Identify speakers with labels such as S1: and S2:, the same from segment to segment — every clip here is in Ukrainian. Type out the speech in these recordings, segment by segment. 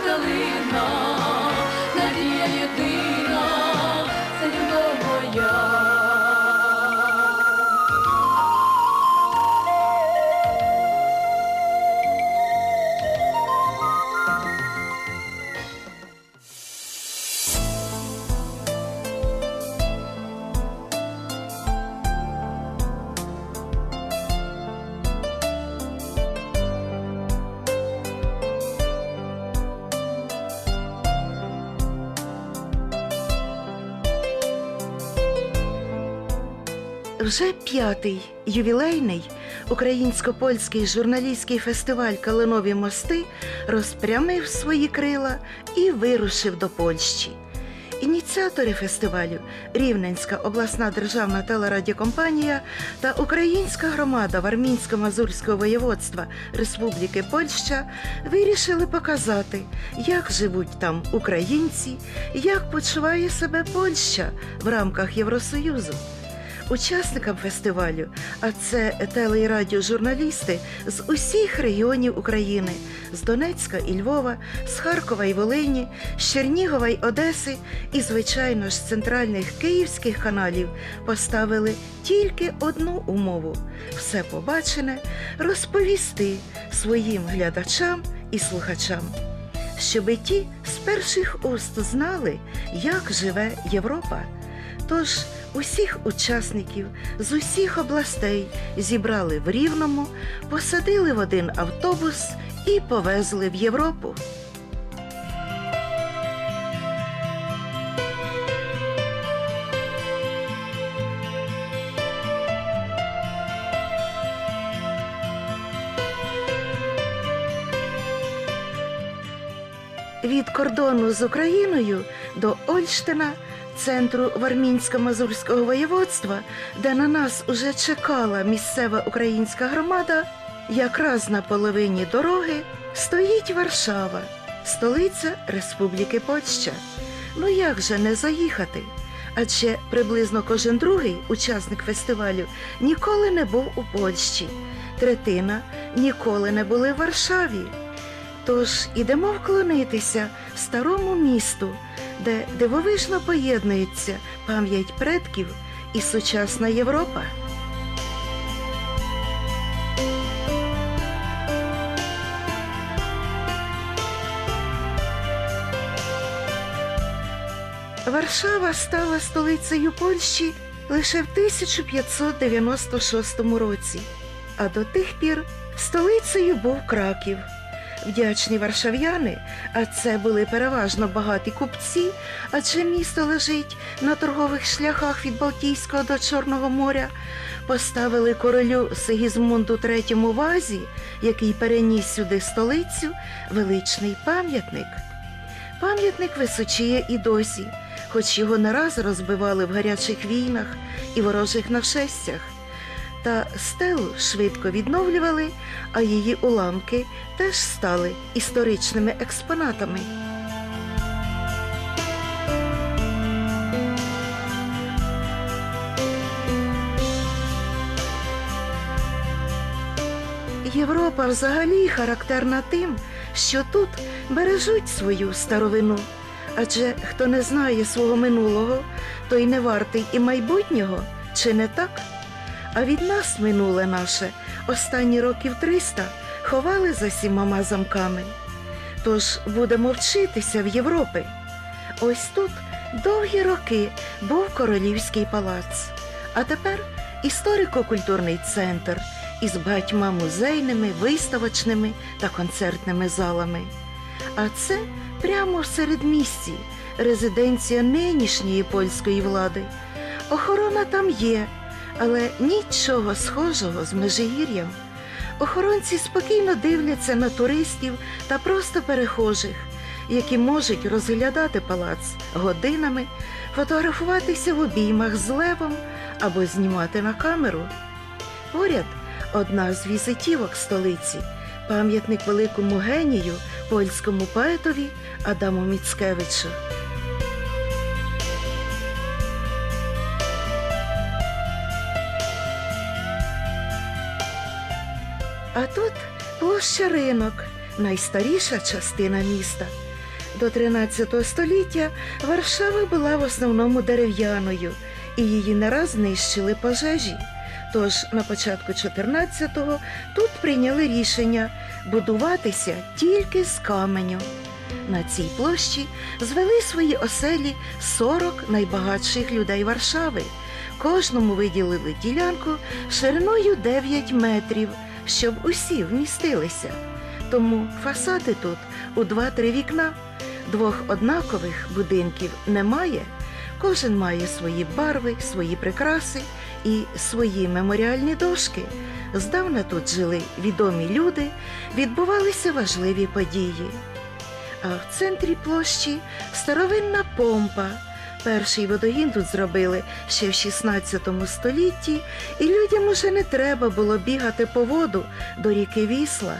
S1: luckily П'ятий ювілейний українсько-польський журналістський фестиваль Калинові мости розпрямив свої крила і вирушив до Польщі. Ініціатори фестивалю Рівненська обласна державна телерадіокомпанія та Українська громада Вармінсько-Мазурського воєводства Республіки Польща вирішили показати, як живуть там українці, як почуває себе Польща в рамках Євросоюзу. Учасникам фестивалю, а це теле і радіожурналісти з усіх регіонів України, з Донецька і Львова, з Харкова і Волині, з Чернігова й Одеси і, звичайно ж, з центральних київських каналів поставили тільки одну умову все побачене розповісти своїм глядачам і слухачам, щоби ті з перших уст знали, як живе Європа. Тож усіх учасників з усіх областей зібрали в Рівному, посадили в один автобус і повезли в Європу. Від кордону з Україною до Ольштина, центру Вармінсько-Мазурського воєводства, де на нас уже чекала місцева українська громада, якраз на половині дороги стоїть Варшава, столиця Республіки Польща. Ну як же не заїхати? Адже приблизно кожен другий учасник фестивалю ніколи не був у Польщі. Третина ніколи не були в Варшаві. Тож ідемо вклонитися старому місту, де дивовижно поєднується пам'ять предків і сучасна Європа. Варшава стала столицею Польщі лише в 1596 році, а до тих пір столицею був Краків. Вдячні варшав'яни, а це були переважно багаті купці, адже місто лежить на торгових шляхах від Балтійського до Чорного моря, поставили королю Сигізмунду III вазі, який переніс сюди столицю, величний пам'ятник. Пам'ятник височіє і досі, хоч його не раз розбивали в гарячих війнах і ворожих нашестях. Та стелу швидко відновлювали, а її уламки теж стали історичними експонатами. Європа взагалі характерна тим, що тут бережуть свою старовину. Адже хто не знає свого минулого, той не вартий і майбутнього, чи не так? А від нас минуле наше останні років 300 ховали за сімома замками. Тож будемо вчитися в Європі. Ось тут довгі роки був королівський палац, а тепер історико-культурний центр із багатьма музейними, виставочними та концертними залами. А це прямо в середмісті, резиденція нинішньої польської влади. Охорона там є, але нічого схожого з Межигір'ям. Охоронці спокійно дивляться на туристів та просто перехожих, які можуть розглядати палац годинами, фотографуватися в обіймах з левом або знімати на камеру. Поряд одна з візитівок столиці пам'ятник великому генію, польському поетові Адаму Міцкевичу. А тут площа ринок, найстаріша частина міста. до 13 століття Варшава була в основному дерев'яною, і її не раз знищили пожежі. Тож на початку 14-го тут прийняли рішення будуватися тільки з каменю. На цій площі звели свої оселі 40 найбагатших людей Варшави. Кожному виділили ділянку шириною 9 метрів, щоб усі вмістилися. Тому фасади тут у 2-3 вікна. Двох однакових будинків немає. Кожен має свої барви, свої прикраси і свої меморіальні дошки. Здавна тут жили відомі люди, відбувалися важливі події. А в центрі площі старовинна помпа. Перший водогін тут зробили ще в 16 столітті, і людям уже не треба було бігати по воду до ріки Вісла.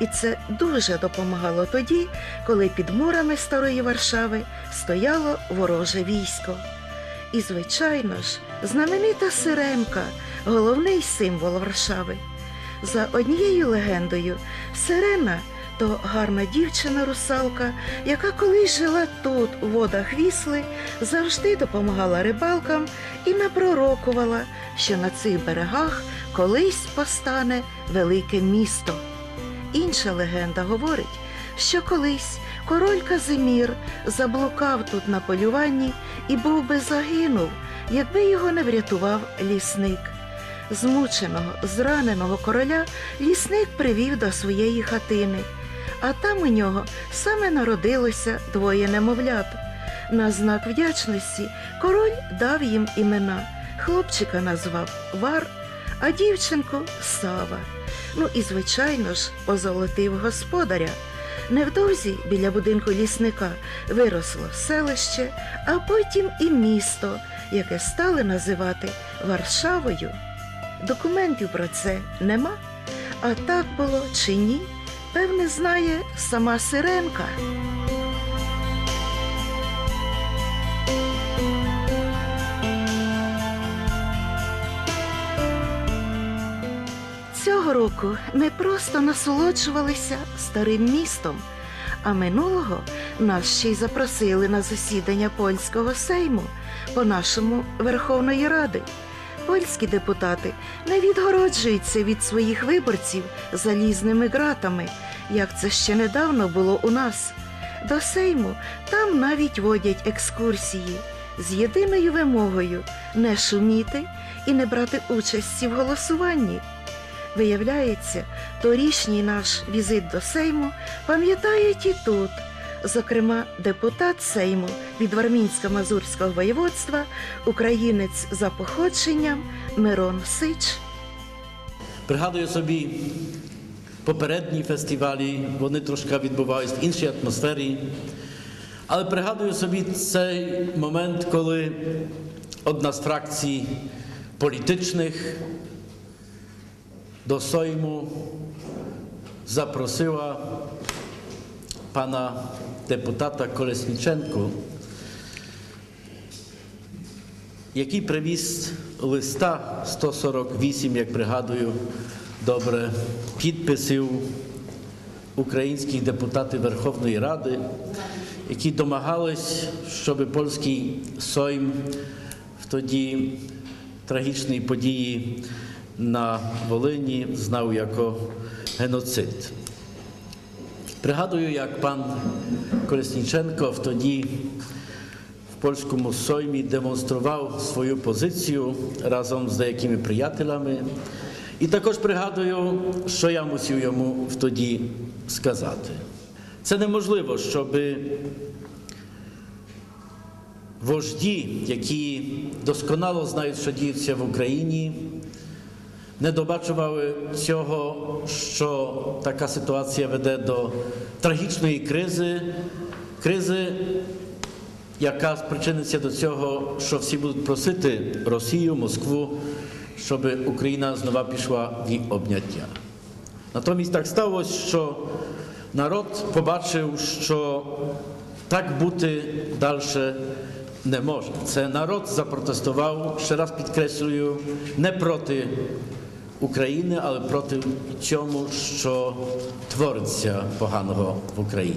S1: І це дуже допомагало тоді, коли під мурами старої Варшави стояло вороже військо. І, звичайно ж, знаменита сиремка, головний символ Варшави. За однією легендою, сирена то гарна дівчина-русалка, яка колись жила тут, у водах вісли, завжди допомагала рибалкам і напророкувала, що на цих берегах колись постане велике місто. Інша легенда говорить, що колись король Казимір заблукав тут на полюванні і був би загинув, якби його не врятував лісник. Змученого, зраненого короля лісник привів до своєї хатини, а там у нього саме народилося двоє немовлят. На знак вдячності король дав їм імена. Хлопчика назвав Вар, а дівчинку Сава. Ну і, звичайно ж, позолотив господаря. Невдовзі біля будинку лісника виросло селище, а потім і місто, яке стали називати Варшавою. Документів про це нема, а так було чи ні, певне, знає сама Сиренка. Цього року ми просто насолоджувалися старим містом, а минулого нас ще й запросили на засідання польського сейму по нашому Верховної Ради. Польські депутати не відгороджуються від своїх виборців залізними ґратами, як це ще недавно було у нас. До Сейму там навіть водять екскурсії з єдиною вимогою не шуміти і не брати участі в голосуванні. Виявляється, торішній наш візит до Сейму пам'ятають і тут. Зокрема, депутат Сейму від Вармінсько-Мазурського воєводства, українець за походженням Мирон Сич.
S2: Пригадую собі попередні фестивалі, вони трошки відбувалися в іншій атмосфері. Але пригадую собі цей момент, коли одна з фракцій політичних до Sejmu zaprosiła pana депутата Колесніченко, який привіз листа 148, як пригадую добре, підписів українських депутатів Верховної Ради, які домагались, щоб польський Сойм в тоді трагічній події на Волині знав як геноцид. Пригадую, як пан Колесніченко тоді в польському Соймі демонстрував свою позицію разом з деякими приятелями. І також пригадую, що я мусив йому тоді сказати. Це неможливо, щоб вожді, які досконало знають, що діється в Україні, не добачували цього, що така ситуація веде до трагічної кризи, кризи, яка спричиниться до цього, що всі будуть просити Росію, Москву, щоб Україна знову пішла в їх обняття. Натомість так сталося, що народ побачив, що так бути далі не може. Це народ запротестував, ще раз підкреслюю, не проти України, але проти цьому, що твориться поганого в Україні.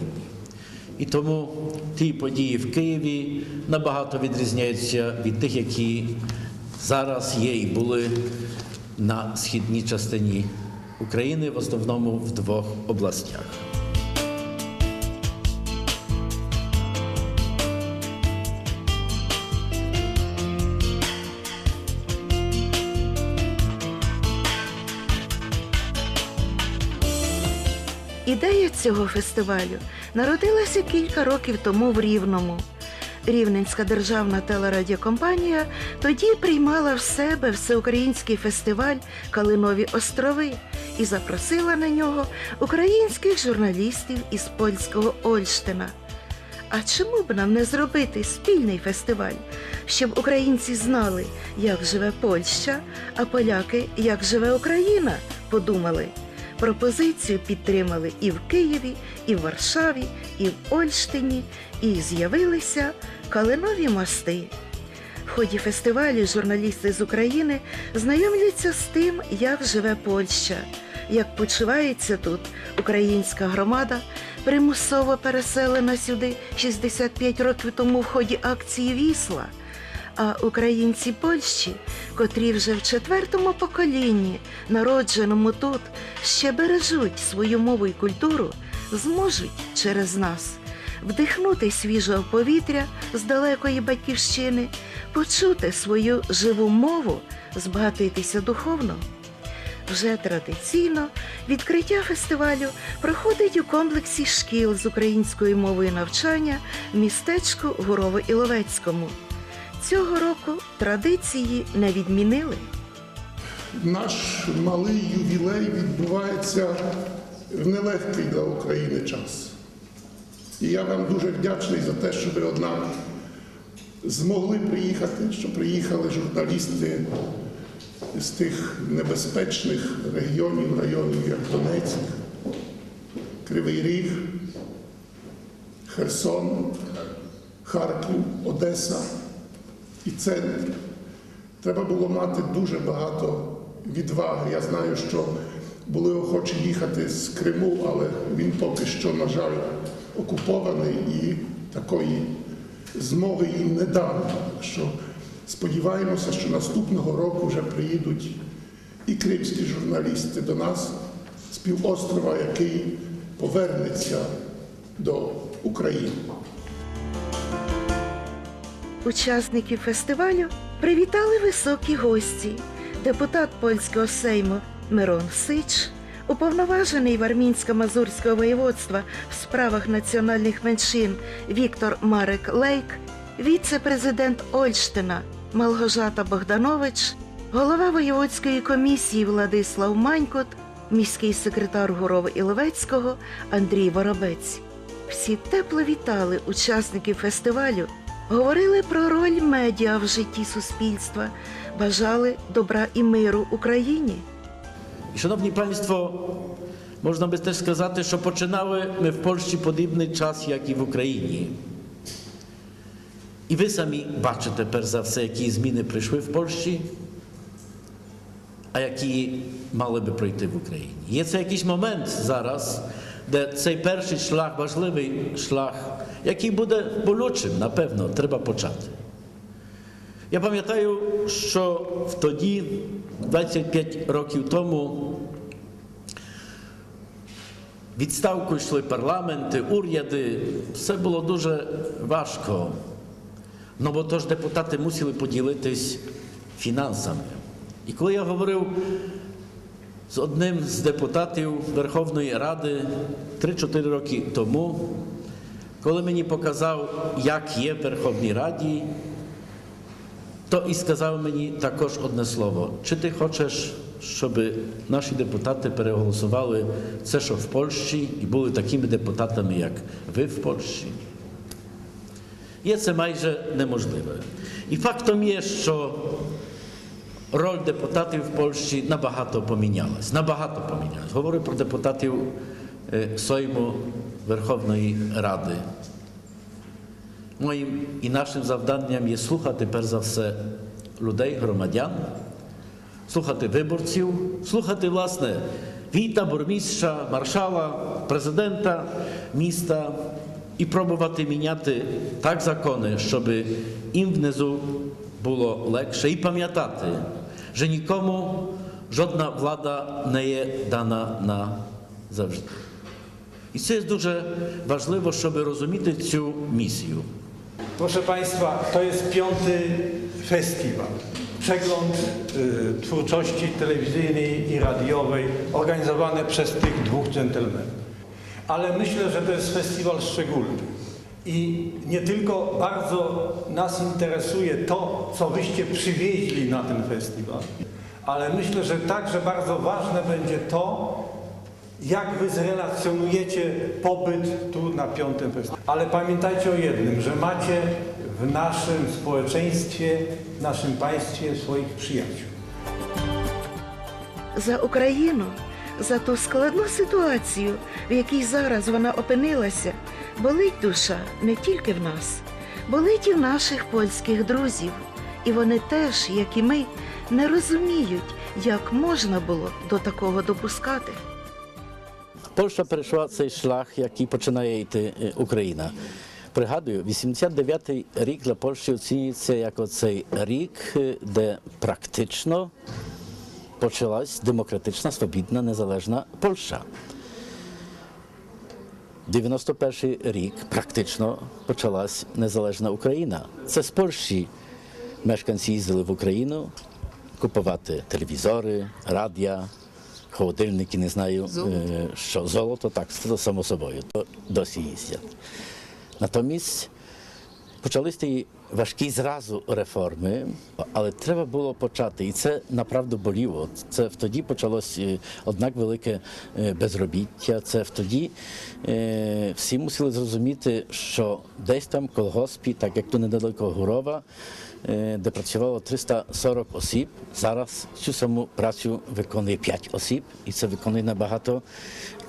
S2: І тому ті події в Києві набагато відрізняються від тих, які зараз є і були на східній частині України, в основному в двох областях.
S1: Ідея цього фестивалю народилася кілька років тому в Рівному. Рівненська державна телерадіокомпанія тоді приймала в себе всеукраїнський фестиваль Калинові острови і запросила на нього українських журналістів із польського Ольштина. А чому б нам не зробити спільний фестиваль, щоб українці знали, як живе Польща, а поляки, як живе Україна? подумали. Пропозицію підтримали і в Києві, і в Варшаві, і в Ольштині, і з'явилися калинові мости. В ході фестивалю журналісти з України знайомляться з тим, як живе Польща, як почувається тут українська громада, примусово переселена сюди 65 років тому в ході акції Вісла. А українці Польщі, котрі вже в четвертому поколінні, народженому тут, ще бережуть свою мову і культуру, зможуть через нас вдихнути свіжого повітря з далекої батьківщини, почути свою живу мову, збагатитися духовно. Вже традиційно відкриття фестивалю проходить у комплексі шкіл з українською мовою навчання в містечку Гурово-Іловецькому. Цього року традиції не відмінили.
S3: Наш малий ювілей відбувається в нелегкий для України час. І я вам дуже вдячний за те, що ви однак змогли приїхати, що приїхали журналісти з тих небезпечних регіонів, районів, як Донецьк, Кривий Ріг, Херсон, Харків, Одеса. І це треба було мати дуже багато відваги. Я знаю, що були охочі їхати з Криму, але він поки що, на жаль, окупований і такої змоги їм не дав. Що сподіваємося, що наступного року вже приїдуть і кримські журналісти до нас з півострова, який повернеться до України.
S1: Учасників фестивалю привітали високі гості, депутат польського сейму Мирон Сич, уповноважений в армінсько-мазурського воєводства в справах національних меншин Віктор Марек Лейк, віце-президент Ольштина Малгожата Богданович, голова воєводської комісії Владислав Манькот, міський секретар Гурова-Іловецького Андрій Воробець. Всі тепло вітали учасників фестивалю, говорили про роль медіа в житті суспільства, бажали добра і миру Україні.
S2: Шановні панство, можна би теж сказати, що починали ми в Польщі подібний час, як і в Україні. І ви самі бачите, перш за все, які зміни прийшли в Польщі, а які мали би пройти в Україні. Є це якийсь момент зараз, де цей перший шлях, важливий шлях, який буде болючим, напевно, треба почати. Я пам'ятаю, що тоді, 25 років тому, відставку йшли парламенти, уряди, все було дуже важко. Ну бо тож депутати мусили поділитись фінансами. І коли я говорив з одним з депутатів Верховної Ради 3-4 роки тому, коли мені показав, як є в Верховній Раді, то і сказав мені також одне слово: чи ти хочеш, щоб наші депутати переголосували це, що в Польщі, і були такими депутатами, як ви в Польщі? Є це майже неможливе. І фактом є, що роль депутатів в Польщі набагато помінялась. Набагато помінялась. Говорю про депутатів е, Сойму Верховної Ради. Моїм і нашим завданням є слухати перш за все людей, громадян, слухати виборців, слухати, власне, віта, бурмістра, маршала, президента міста і пробувати міняти так закони, щоб їм внизу було легше, і пам'ятати, що нікому жодна влада не є дана на завжди. І це є дуже важливо, щоб розуміти цю місію.
S4: Proszę Państwa, to jest piąty festiwal. Przegląd y, twórczości telewizyjnej i radiowej organizowany przez tych dwóch dżentelmenów. Ale myślę, że to jest festiwal szczególny. I nie tylko bardzo nas interesuje to, co wyście przywieźli na ten festiwal, ale myślę, że także bardzo ważne będzie to, jak wy zrelacjonujecie pobyt tu na piątym festiwalu. Ale pamiętajcie o jednym, że macie w naszym społeczeństwie, w naszym państwie swoich przyjaciół.
S1: За Україну, за ту складну ситуацію, в якій зараз вона опинилася, болить душа не тільки в нас, болить і в наших польських друзів. І вони теж, як і ми, не розуміють, як можна було до такого допускати.
S2: Польща перейшла цей шлях, який починає йти е, Україна. Пригадую, 89-й рік для Польщі оцінюється як оцей рік, е, де практично почалась демократична, свобідна, незалежна Польща. 91 рік практично почалась незалежна Україна. Це з Польщі мешканці їздили в Україну купувати телевізори, радіа, холодильники, не знаю, е, що золото, так, це само собою, то досі їздять. Натомість почались ті важкі зразу реформи, але треба було почати, і це направду боліло. Це тоді почалось е, однак велике е, безробіття. Це тоді всі мусили зрозуміти, що десь там колгоспі, так як то недалеко Гурова, де працювало 340 осіб, зараз цю саму працю виконує 5 осіб, і це виконує набагато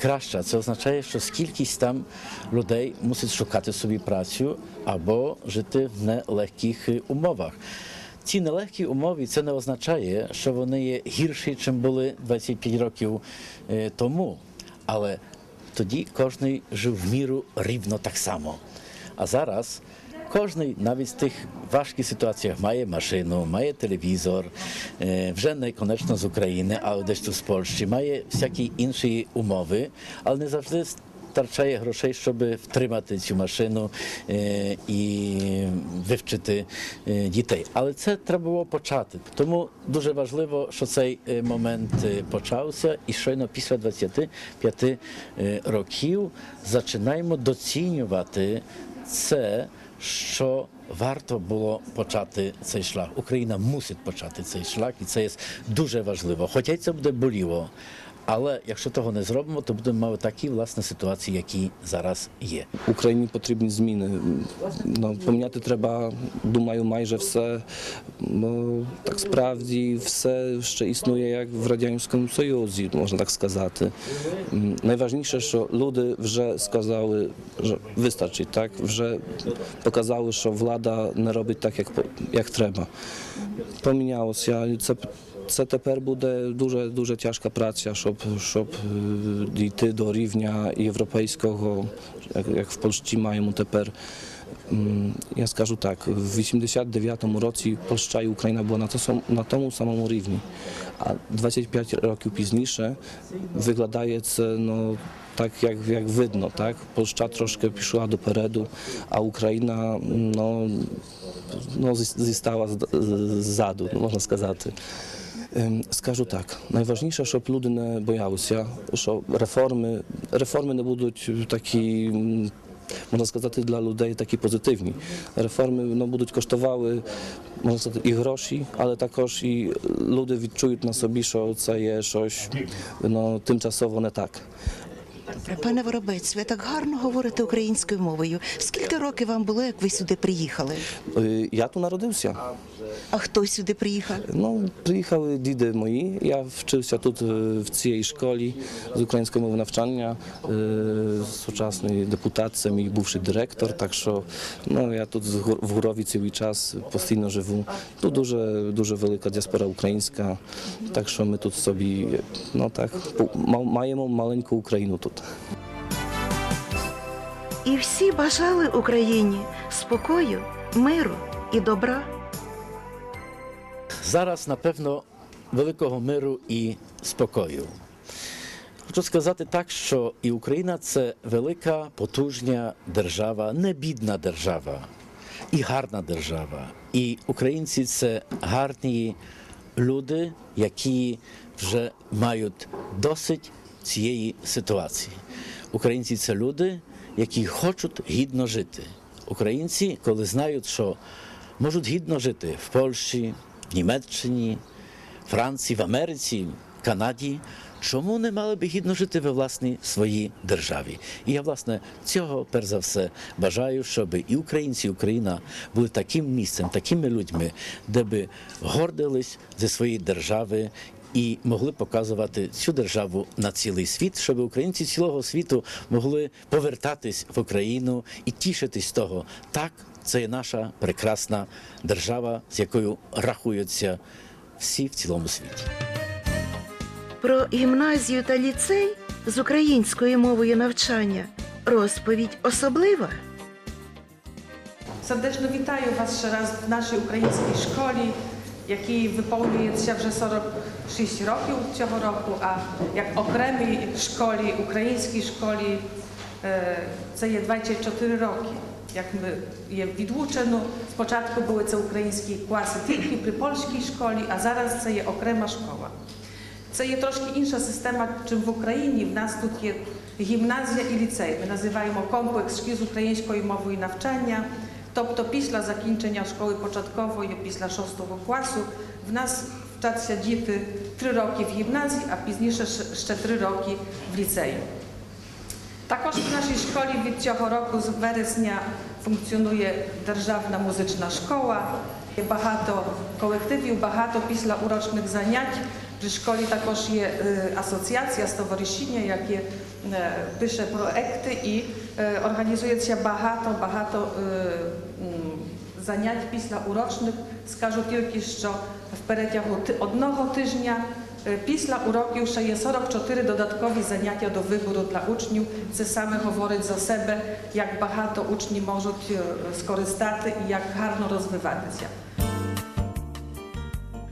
S2: краще. Це означає, що скількись там людей мусить шукати собі працю або жити в нелегких е, умовах. Ці нелегкі умови це не означає, що вони є гірші, ніж були 25 років е, тому. Але тоді кожен жив в міру рівно так само. А зараз кожен навіть в тих важких ситуаціях має машину, має телевізор, е, вже не конечно з України, але десь тут з Польщі, має всякі інші умови, але не завжди старчає грошей, щоб втримати цю машину е, і вивчити е, дітей. Але це треба було почати. Тому дуже важливо, що цей момент почався, і щойно після 25 е, років починаємо доцінювати це, що варто було почати цей шлях. Україна мусить почати цей шлях, і це є дуже важливо. Хоча це буде боліло. Але якщо того не зробимо, то будемо мати такі власне ситуації, які зараз є.
S5: Україні потрібні зміни. Ну, поміняти треба, думаю, майже все. Ну, так справді все ще існує як в Радянському Союзі, можна так сказати. Найважніше, що люди вже сказали, що вистачить, так? вже показали, що влада не робить так, як, як треба. Помінялося. Це це тепер буде дуже дуже тяжка праця, щоб, щоб е, дійти до рівня європейського, як, як в Польщі маємо тепер. М, Я скажу так, в 89-му році Польща і Україна була на, то, сам- на тому самому рівні, а 25 років пізніше виглядає це ну, так, як, як видно. Так? Польща трошки пішла допереду, а Україна ну, ну, зі- зістала з- з- ззаду, можна сказати. Ем, Скажу так, найважніше, щоб люди не боялися, що реформи, реформи не будуть такі, м, можна сказати, для людей такі позитивні. Реформи ну, будуть коштували, можна сказати, і гроші, але також і люди відчують на собі, що це є щось ну, тимчасово не так.
S1: Пане Воробець, ви так гарно говорите українською мовою. Скільки років вам було, як ви сюди приїхали?
S5: Е, Я тут народився.
S1: А хто сюди приїхав?
S5: Ну, приїхали діди мої. Я вчився тут е, в цій школі з української мови навчання. Е, Сучасний депутат, це мій бувший директор. Так що ну, я тут в Гурові цілий час постійно живу. Тут дуже, дуже велика діаспора українська. Так що ми тут собі ну, так, ма- маємо маленьку Україну тут.
S1: І всі бажали Україні спокою, миру і добра.
S2: Зараз, напевно, великого миру і спокою. Хочу сказати так, що і Україна це велика, потужна держава, не бідна держава, і гарна держава. І українці це гарні люди, які вже мають досить цієї ситуації. Українці це люди, які хочуть гідно жити. Українці, коли знають, що можуть гідно жити в Польщі, в Німеччині, Франції, в Америці, Канаді. Чому не мали би гідно жити ви власній своїй державі? І я власне цього перш за все бажаю, щоб і українці, і Україна були таким місцем, такими людьми, де би гордились зі своєї держави. І могли показувати цю державу на цілий світ, щоб українці цілого світу могли повертатись в Україну і тішитись того. Так, це є наша прекрасна держава, з якою рахуються всі в цілому світі.
S1: Про гімназію та ліцей з українською мовою навчання розповідь особлива.
S6: Serdecznie witaję Was jeszcze raz w naszej ukraińskiej szkole, jakiej wypełniuje się вже 46 років цього року, а як окремій школі, українській школі, е, це є 24 роки. Як ми є відлучено, спочатку були це українські класи тільки при польській школі, а зараз це є окрема школа. Це є трошки інша система, чим в Україні. В нас тут є гімназія і ліцей. Ми називаємо комплекс шкіл з українською мовою навчання. Тобто після закінчення школи початкової, після шостого класу, в нас вчаться діти три роки в гімназії, а пізніше ще- ще три роки в ліцеї. Також в нашій школі від цього року з вересня функціонує державна музична школа. Є багато колективів, багато післяурочних занять. При школі також є е, асоціація, stowarzyszenie, яке е, пише проекти і е, організується багато, багато е, м, занять післяурочних. Скажу тільки, що в перетягу ти- одного тижня Е, Після уроків ще є 44 додаткові заняття до вибору для учнів. Це саме говорить за себе, як багато учні можуть е, скористати і як гарно розвиватися.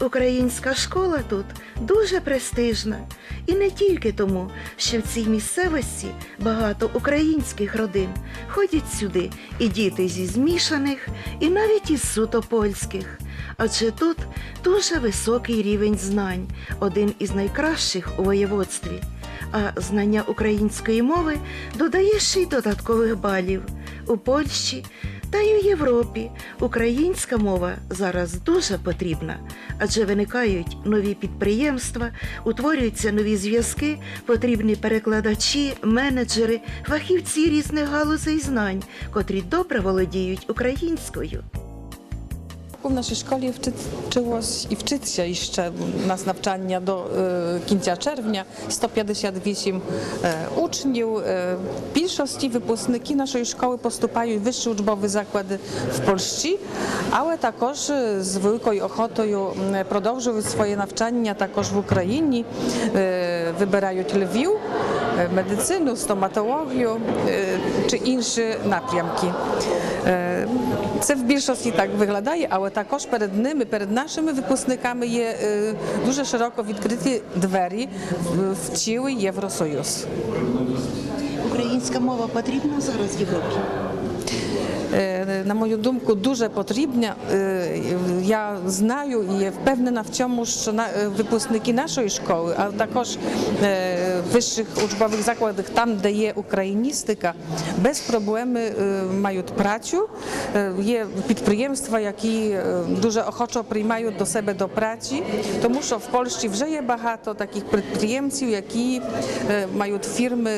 S1: Українська школа тут дуже престижна. І не тільки тому, що в цій місцевості багато українських родин ходять сюди і діти зі змішаних, і навіть із суто польських. Адже тут дуже високий рівень знань, один із найкращих у воєводстві. А знання української мови додає ще й додаткових балів. У Польщі та й у Європі українська мова зараз дуже потрібна, адже виникають нові підприємства, утворюються нові зв'язки, потрібні перекладачі, менеджери, фахівці різних галузей знань, котрі добре володіють українською.
S7: В нашій школі вчилось і вчиться ще у нас навчання до е, кінця червня 158 е, учнів. Е, в більшості випускники нашої школи поступають в вищі учбові заклади в Польщі, але також е, з великою охотою м, продовжують своє навчання також в Україні. Е, вибирають Львів, е, медицину, стоматологію е, чи інші напрямки. Е, Це в більшості так виглядає, але також перед ними, перед нашими випускниками є е, дуже широко відкриті двері в- в цілий Євросоюз.
S1: Українська мова потрібна зараз в Європі.
S7: На мою думку, дуже потрібна. Е, Я знаю і впевнена в цьому, що е, випускники нашої школи, а також е, вищих учбових закладах, там, де є україністика, без проблеми мають працю. Є підприємства, які дуже охочо приймають до себе до праці, тому що в Польщі вже є багато таких підприємців, які мають фірми,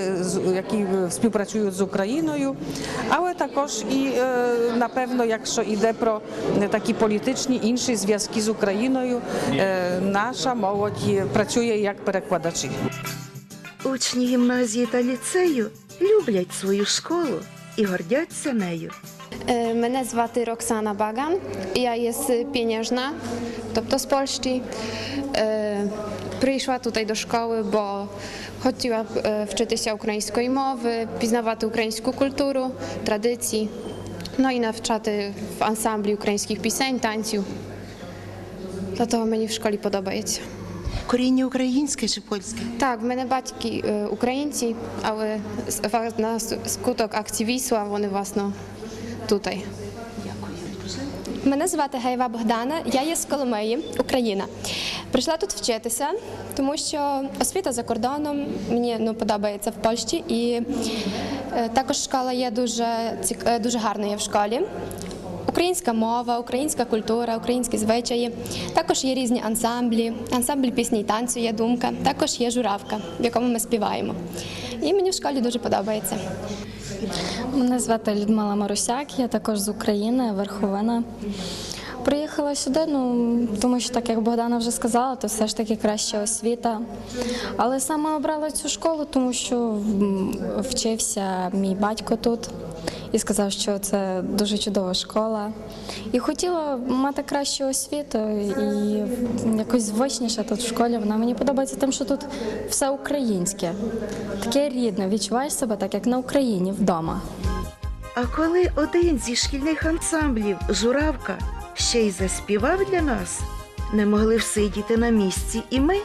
S7: які співпрацюють з Україною, але також і е, напевно, якщо йде про е, такі політичні інші зв'язки з Україною, е, наша молодь працює як перекладачі.
S1: Учні гімназії та ліцею люблять свою школу і гордяться нею.
S8: Е, Мене звати Роксана Баган, я є з Піняжна, тобто з Польщі. Прийшла тут до школи, бо хотіла вчитися української мови, пізнавати українську культуру, традиції, ну і навчати в ансамблі українських пісень, танців. Для того мені в школі подобається.
S1: Коріння українське чи польське?
S8: Так, в мене батьки українці, але на скуток акції Вісла вони власне тут.
S9: Мене звати Гаєва Богдана, я є з Коломиї, Україна. Прийшла тут вчитися, тому що освіта за кордоном мені ну, подобається в Польщі, і також школа є дуже, е, дуже гарна є в школі. Українська мова, українська культура, українські звичаї. Також є різні ансамблі, ансамбль пісні і танцю є думка, також є журавка, в якому ми співаємо. І мені в школі дуже подобається.
S10: Мене звати Людмила Марусяк, я також з України, Верховина. Приїхала сюди, ну тому що так як Богдана вже сказала, то все ж таки краща освіта. Але саме обрала цю школу, тому що вчився мій батько тут і сказав, що це дуже чудова школа. І хотіла мати кращу освіту і якось звичніше тут в школі. Вона мені подобається тим, що тут все українське, таке рідне. Відчуваєш себе так, як на Україні вдома.
S1: А коли один зі шкільних ансамблів Журавка ще й заспівав для нас, не могли всидіти на місці і ми.